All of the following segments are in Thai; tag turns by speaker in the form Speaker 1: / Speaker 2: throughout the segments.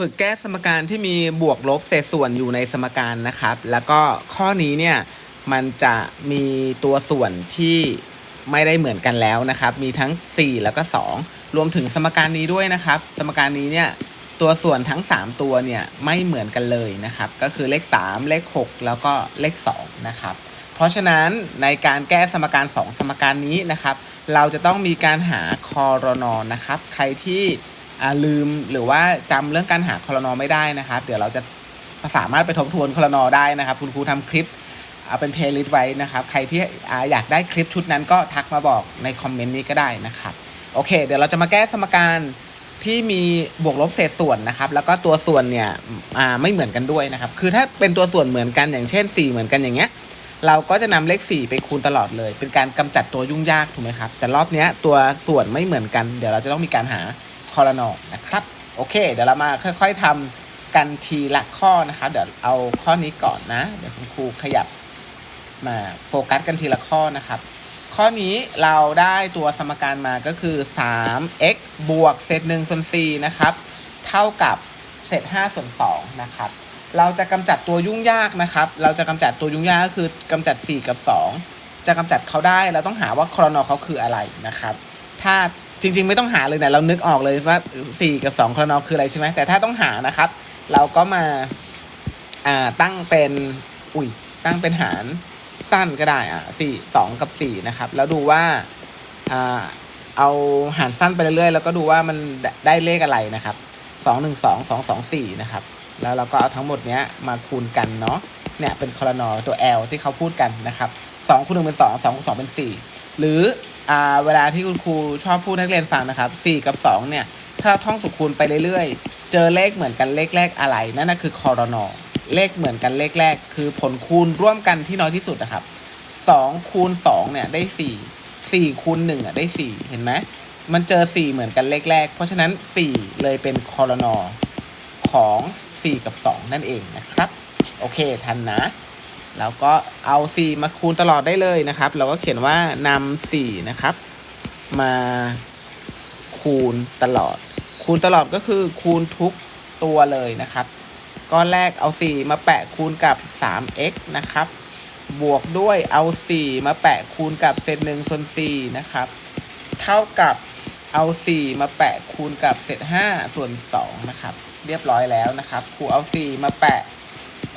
Speaker 1: ฝึกแก้สมการที่มีบวกลบเศษส่วนอยู่ในสมการนะครับ แล้วก็ข้อนี้เนี่ยมันจะมีตัวส่วนที่ไม่ได้เหมือนกันแล้วนะครับ มีทั้ง 4 แล้วก็ 2 รวมถึงสมการนี้ด้วยนะครับ สมการนี้เนี่ยตัวส่วนทั้ง 3 ตัวเนี่ยไม่เหมือนกันเลยนะครับ ก็คือเลข 3 เลข 6 แล้วก็เลข2นะครับเพราะฉะนั้นในการแก้สมการ 2 สมการนี้นะครับ เราจะต้องมีการหาคอรนอนะครับ ใครที่ ลืมหรือว่าจำเรื่องการหาคอรนอไม่ได้นะครับ เดี๋ยวเราจะสามารถไปทบทวนคอรนอได้นะครับ คุณครูทำคลิปเอาเป็นเพลย์ลิสต์ไว้นะครับ ใครที่อ่าอยากได้คลิปชุดนั้นก็ทักมาบอกในคอมเมนต์นี้ก็ได้นะครับ โอเค เดี๋ยวเราจะมาแก้สมการที่มีบวกลบเศษส่วนนะครับ แล้วก็ตัวส่วนเนี่ยอ่าไม่เหมือนกันด้วยนะครับ คือถ้าเป็นตัวส่วนเหมือนกันอย่างเช่น 4 เหมือนกันอย่างเงี้ย เราก็จะนำเลข 4 ไปคูณตลอดเลย เป็นการกำจัดตัวยุ่งยากถูกไหมครับ แต่รอบเนี้ยตัวส่วนไม่เหมือนกัน เดี๋ยวเราจะต้องมีการหา คอรนอนะครับ โอเค เดี๋ยวเรามาค่อยๆทำกันทีละข้อนะครับ เดี๋ยวเอาข้อนี้ก่อนนะ เดี๋ยวคุณครูขยับมาโฟกัสกันทีละข้อนะครับ ข้อนี้เราได้ตัวสมการมาก็คือ 3x บวกเศษ1ส่วน4นะครับ เท่ากับเศษ5ส่วน2นะครับ เราจะกำจัดตัวยุ่งยากนะครับ เราจะกำจัดตัวยุ่งยากก็คือกำจัด 4 กับ 2 จะกำจัดเขาได้ เราต้องหาว่าครนอเขาคืออะไรนะครับ ถ้า จริง ๆ ไม่ต้องหาเลยนะเรานึกออกเลยว่า 4 กับ 2ครนอคืออะไรใช่ไหมแต่ถ้าต้องหานะครับ เราก็มาอ่าตั้งเป็นอุ้ยตั้งเป็นหารสั้นก็ได้อะสี่สองกับสี่นะครับ แล้วดูว่าอ่าเอาหารสั้นไปเรื่อยๆ แล้วก็ดูว่ามันได้เลขอะไรนะครับสองหนึ่งสองสองสองสี่นะครับ แล้วเราก็เอาทั้งหมดเนี้ยมาคูณกันเนาะเนี่ยเป็นคอนอตัว L ที่เขาพูดกันนะครับ2คูณ1เป็น 2 2คูณ2เป็น 4 หรืออเวลาที่คุณครูชอบพูดให้นักเรียนฟังนะครับ 4 กับ 2 เนี่ย ถ้าเราท่องสุคูณไปเรื่อยๆ เจอเลขเหมือนกันเลขแรกอะไร นั่นคือคอรนอเลขเหมือนกันเลขแรก คือผลคูณร่วมกันที่น้อยที่สุดนะครับ2คูณ2เนี่ยได้ 4 4คูณ1อะได้ 4 เห็นไหมมันเจอ 4 เหมือนกันเลขแรก เพราะฉะนั้น 4 เลยเป็นคอรนอของ 4 กับ 2 นั่นเองนะครับ โอเค ทันนะ แล้วก็เอา 4 มาคูณตลอดได้เลยนะครับ เราก็เขียนว่านำ4นะครับ มาคูณตลอด คูณตลอดก็คือคูณทุกตัวเลยนะครับก้อนแรกเอา 4 มาแปะคูณกับ 3x นะครับ บวกด้วยเอา 4 มาแปะคูณกับเศษ1ส่วน4นะครับ เท่ากับเอา 4 มาแปะคูณกับเศษ5ส่วน2นะครับ เรียบร้อยแล้วนะครับครูเอา 4 มาแปะ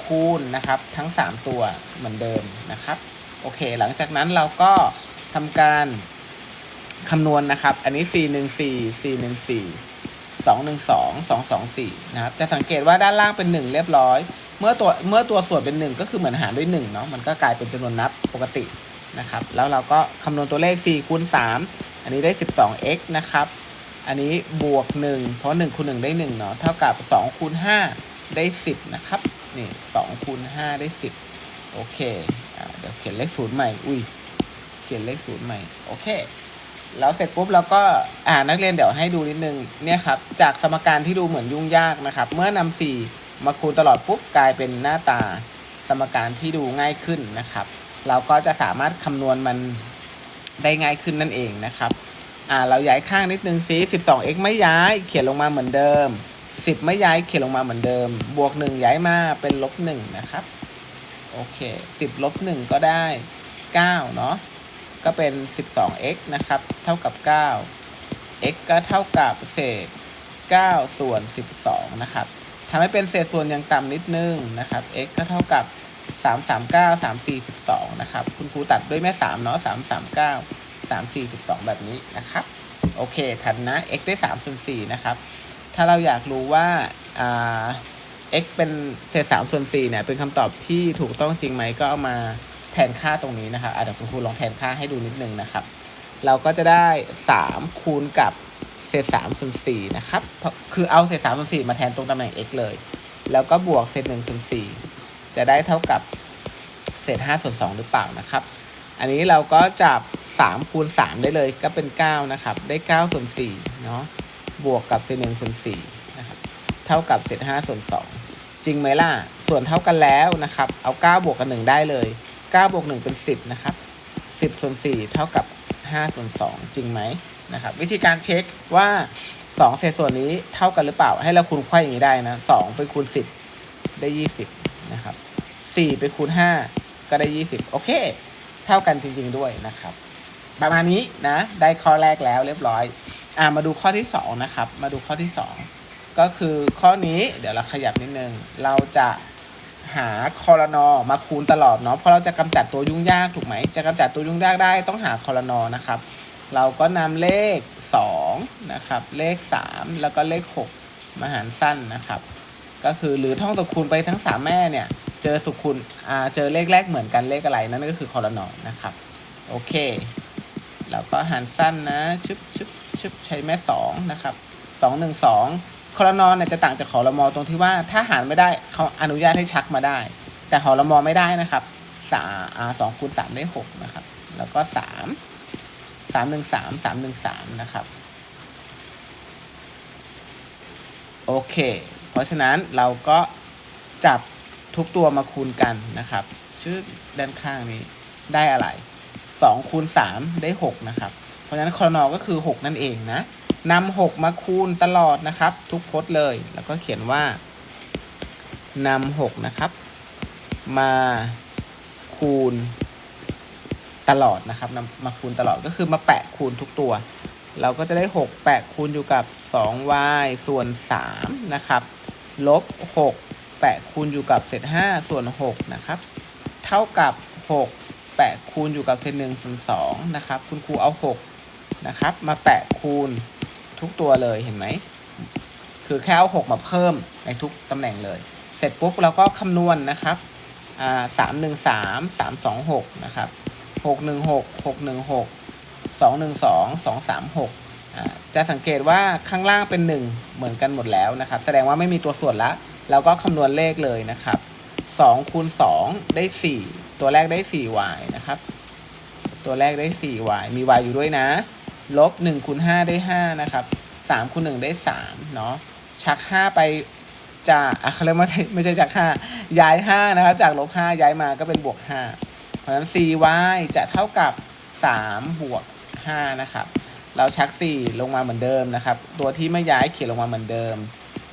Speaker 1: คูณนะครับทั้ง 3 ตัวเหมือนเดิมนะครับโอเค หลังจากนั้นเราก็ทำการคำนวณนะครับ อันนี้ 4 1 4 4 1 4 2 1 2 2 2 4นะครับจะสังเกตว่าด้านล่างเป็น 1 เรียบร้อย เมื่อตัวเมื่อตัวส่วนเป็น 1 ก็คือเหมือนหารด้วย 1 เนาะมันก็กลายเป็นจำนวนนับปกตินะครับ แล้วเราก็คำนวณตัวเลข4คูณ3อันนี้ได้ 12x นะครับอันนี้บวก 1 เพราะ1คูณ1ได้1เนาะเท่ากับ2คูณ5ได้ 10 นะครับ นี่2คูณ5ได้10โอเคอ่าเดี๋ยวเขียนเลขศูนย์ใหม่ อุ้ย เขียนเลขศูนย์ใหม่ โอเค แล้วเสร็จปุ๊บเราก็อ่านักเรียนเดี๋ยวให้ดูนิดนึง เนี่ยครับ จากสมการที่ดูเหมือนยุ่งยากนะครับ เมื่อนำ4มาคูณตลอดปุ๊บกลายเป็นหน้าตาสมการที่ดูง่ายขึ้นนะครับ เราก็จะสามารถคำนวณมันได้ง่ายขึ้นนั่นเองนะครับ อ่า เราย้ายข้างนิดนึงซิ 12x ไม่ย้าย เขียนลงมาเหมือนเดิม 10 ไม่ย้ายเขียนลงมาเหมือนเดิม บวก 1 ย้ายมาเป็นลบ1นะครับ โอเค 10ลบ1ก็ได้ 9 เนาะก็เป็น 12x นะครับ เท่ากับ 9 x ก็เท่ากับเศษ 9 ส่วน 12 นะครับทำให้เป็นเศษส่วนอย่างต่ำนิดนึงนะครับ x ก็เท่ากับ 3 3 9 3 4 12 นะครับ คุณครูตัดด้วยแม่ 3 เนาะ 3 3 9 3 4 12 แบบนี้นะครับ โอเค ทันนะ x ได้3ส่วน4นะครับ ถ้าเราอยากรู้ว่าอ่า x เป็นเศษ3ส่วน4เนี่ยเป็นคำตอบที่ถูกต้องจริงไหมก็เอามาแทนค่าตรงนี้นะครับอะเดี๋ยวคุณครูลองแทนค่าให้ดูนิดนึงนะครับ เราก็จะได้3คูณกับเศษ3ส่วน4นะครับ คือเอาเศษ3ส่วน4มาแทนตรงตำแหน่ง x เลย แล้วก็บวกเศษ1ส่วน4จะได้เท่ากับเศษ5ส่วน2หรือเปล่านะครับ อันนี้เราก็จับ3คูณ3ได้เลยก็เป็น9นะครับ ได้9ส่วน4เนาะ บวกกับเศษ1ส่วน4นะครับเท่ากับเศษ5ส่วน2จริงไหมล่ะ ส่วนเท่ากันแล้วนะครับ เอา 9 บวกกัน1ได้เลย9บวก1เป็น 10 นะครับ 10ส่วน4เท่ากับ5ส่วน2จริงไหมนะครับ วิธีการเช็คว่าสองเศษส่วนนี้เท่ากันหรือเปล่า ให้เราคูณไขว้อย่างนี้ได้นะสองไปคูณสิบได้ยี่สิบนะครับสี่ไปคูณห้าก็ได้ยี่สิบโอเค เท่ากันจริง ๆ ด้วยนะครับ ประมาณนี้นะ ได้ข้อแรกแล้วเรียบร้อย อ่ามาดูข้อที่สองนะครับ มาดูข้อที่สองก็คือข้อนี้เดี๋ยวเราขยับนิดนึง เราจะหาคอรนอมาคูณตลอดเนาะเพราะเราจะกำจัดตัวยุ่งยากถูกไหม จะกำจัดตัวยุ่งยากได้ต้องหาคอรนอนะครับ เราก็นำเลข2นะครับเลข 3 แล้วก็เลข 6 มาหารสั้นนะครับ ก็คือหรือท่องสุคูณไปทั้ง 3 แม่เนี่ย เจอสุคูณอ่าเจอเลขแรกเหมือนกันเลขอะไรนั่นก็คือคอรนอนะครับโอเคแล้วก็หารสั้นนะชึบชึบ ใช้แม่2นะครับ2 1 2คอรนอเนี่ยจะต่างจากคอรมอตรงที่ว่าถ้าหารไม่ได้เขาอนุญาตให้ชักมาได้ แต่คอรมอไม่ได้นะครับสาอ่าสองคูณสามได้หกนะครับ แล้วก็สามสามหนึ่งสามสามหนึ่งสามนะครับ โอเค เพราะฉะนั้นเราก็จับทุกตัวมาคูณกันนะครับ ชื่อด้านข้างนี้ได้อะไร2คูณ3ได้6นะครับ เพราะฉะนั้นคอนอก็คือ 6 นั่นเองนะนำ6มาคูณตลอดนะครับ ทุกพจน์เลย แล้วก็เขียนว่านำ6นะครับ มาคูณตลอดนะครับนำมาคูณตลอดก็คือมาแปะคูณทุกตัว เราก็จะได้ 6 แปะคูณอยู่กับ 2y ส่วน 3 นะครับ ลบ 6 แปะคูณอยู่กับเศษ 5 ส่วน 6 นะครับ เท่ากับ6แปะคูณอยู่กับเศษ1ส่วน2นะครับ คุณครูเอา 6 นะครับ มาแปะคูณทุกตัวเลยเห็นไหม คือแค่เอา6มาเพิ่มในทุกตำแหน่งเลย เสร็จปุ๊บเราก็คำนวณนะครับอ่าสามหนึ่งสามสามสองหกนะครับหกหนึ่งหกหกหนึ่งหกสองหนึ่งสองสองสามหกอ่าจะสังเกตว่าข้างล่างเป็น 1 เหมือนกันหมดแล้วนะครับ แสดงว่าไม่มีตัวส่วนละเราก็คำนวณเลขเลยนะครับ2คูณ2ได้ 4 ตัวแรกได้ 4y นะครับ ตัวแรกได้ 4y มี y อยู่ด้วยนะ ลบ1คูณ5ได้ 5 นะครับ3คูณ1ได้ 3 เนาะชัก 5 ไปจะอะเขาเรียกว่าไม่ใช่ชัก5 ย้าย 5 นะครับ จากลบ 5 ย้ายมาก็เป็นบวก 5 เพราะฉะนั้น 4y จะเท่ากับ 3 บวก 5 นะครับ เราชัก 4 ลงมาเหมือนเดิมนะครับ ตัวที่ไม่ย้ายเขียนลงมาเหมือนเดิม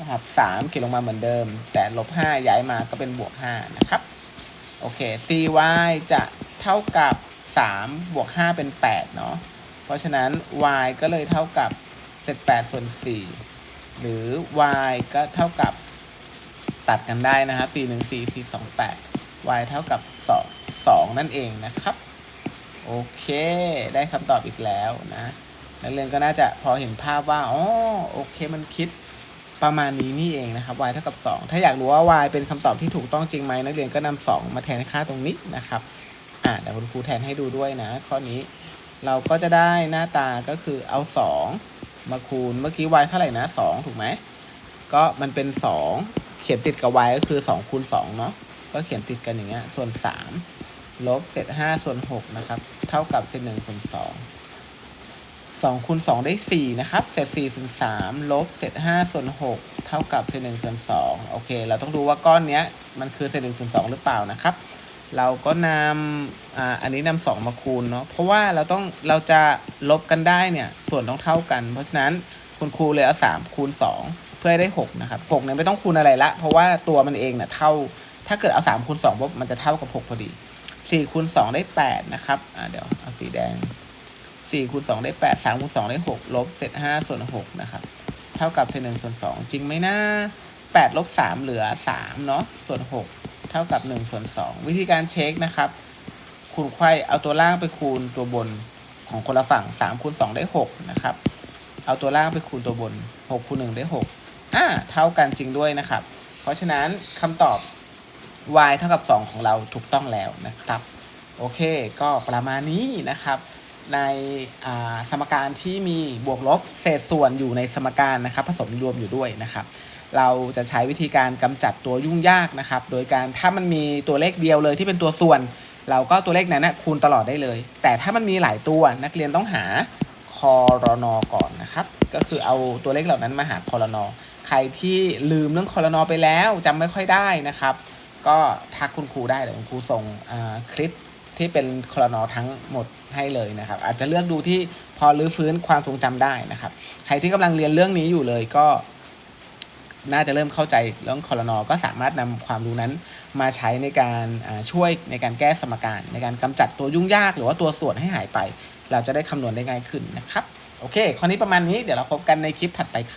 Speaker 1: นะครับ3เขียนลงมาเหมือนเดิม แต่ลบ 5 ย้ายมาก็เป็นบวก 5 นะครับ โอเค cy จะเท่ากับ 3 บวก 5 เป็น 8 เนาะ เพราะฉะนั้น y ก็เลยเท่ากับเศษ8ส่วน 4 หรือ y ก็เท่ากับตัดกันได้นะครับ4 1 4 4 2 8 y เท่ากับ 2 2 นั่นเองนะครับ โอเค ได้คำตอบอีกแล้วนะนักเรียนก็น่าจะพอเห็นภาพว่าอ๋อโอเคมันคิดประมาณนี้นี่เองนะครับ y เท่ากับ 2 ถ้าอยากรู้ว่า y เป็นคำตอบที่ถูกต้องจริงไหมนักเรียนก็นำ2มาแทนค่าตรงนี้นะครับ อ่าเดี๋ยวคุณครูแทนให้ดูด้วยนะ ข้อนี้ เราก็จะได้หน้าตาก็คือเอา 2 มาคูณเมื่อกี้ y เท่าไหร่นะ 2 ถูกไหม ก็มันเป็น 2 เขียนติดกับ y ก็คือ2คูณ2เนาะก็เขียนติดกันอย่างเงี้ยส่วน 3 ลบเศษ5ส่วน6นะครับ เท่ากับเศษ1ส่วน2 2คูณ2ได้ 4 นะครับ เศษ4ส่วน3ลบเศษ5ส่วน6เท่ากับเศษ1ส่วน2โอเค เราต้องดูว่าก้อนเนี้ยมันคือเศษ1ส่วน2หรือเปล่านะครับ เราก็นำอ่าอันนี้นำสองมาคูณเนาะเพราะว่าเราต้องเราจะลบกันได้เนี่ยส่วนต้องเท่ากัน เพราะฉะนั้นคุณครูเลยเอา3คูณ2เพื่อให้ได้6นะครับ6เนี่ยไม่ต้องคูณอะไรละ เพราะว่าตัวมันเองเนี่ยเท่า ถ้าเกิดเอา3คูณ2ปุ๊บมันจะเท่ากับ6พอดี4คูณ2ได้8นะครับอ่าเดี๋ยวเอาสีแดง4คูณ2ได้8 3คูณ2ได้6ลบเศษ5ส่วน6นะครับเท่ากับเศษ1ส่วน2จริงไหมนะ8ลบ3เหลือ3เนาะส่วน6 เท่ากับ1ส่วน2วิธีการเช็คนะครับ คูณไขว้เอาตัวล่างไปคูณตัวบนของคนละฝั่ง3คูณ2ได้6นะครับเอาตัวล่างไปคูณตัวบน6คูณ1ได้6อ่าเท่ากันจริงด้วยนะครับ เพราะฉะนั้นคำตอบ y เท่ากับ 2 ของเราถูกต้องแล้วนะครับ โอเค ก็ประมาณนี้นะครับ ในสมการที่มีบวกลบเศษส่วนอยู่ในสมการนะครับ ผสมรวมอยู่ด้วยนะครับ เราจะใช้วิธีการกำจัดตัวยุ่งยากนะครับ โดยการถ้ามันมีตัวเลขเดียวเลยที่เป็นตัวส่วน เราก็ตัวเลขนั้นนะคูณตลอดได้เลย แต่ถ้ามันมีหลายตัวนักเรียนต้องหาคอรนอก่อนนะครับ ก็คือเอาตัวเลขเหล่านั้นมาหาคอรนอใครที่ลืมเรื่องคอรนอไปแล้วจำไม่ค่อยได้นะครับ ก็ทักคุณครูได้เดี๋ยวคุณครูส่งคลิปที่เป็นคลอนอทั้งหมดให้เลยนะครับ อาจจะเลือกดูที่พอรื้อฟื้นความทรงจำได้นะครับ ใครที่กำลังเรียนเรื่องนี้อยู่เลยก็ น่าจะเริ่มเข้าใจเรื่องคอรนอก็สามารถนำความรู้นั้นมาใช้ในการช่วยในการแก้สมการ ในการกำจัดตัวยุ่งยาก หรือว่าตัวส่วนให้หายไป เราจะได้คำนวณได้ง่ายขึ้นนะครับ โอเคข้อนี้ประมาณนี้เดี๋ยวเราพบกันในคลิปถัดไปครับ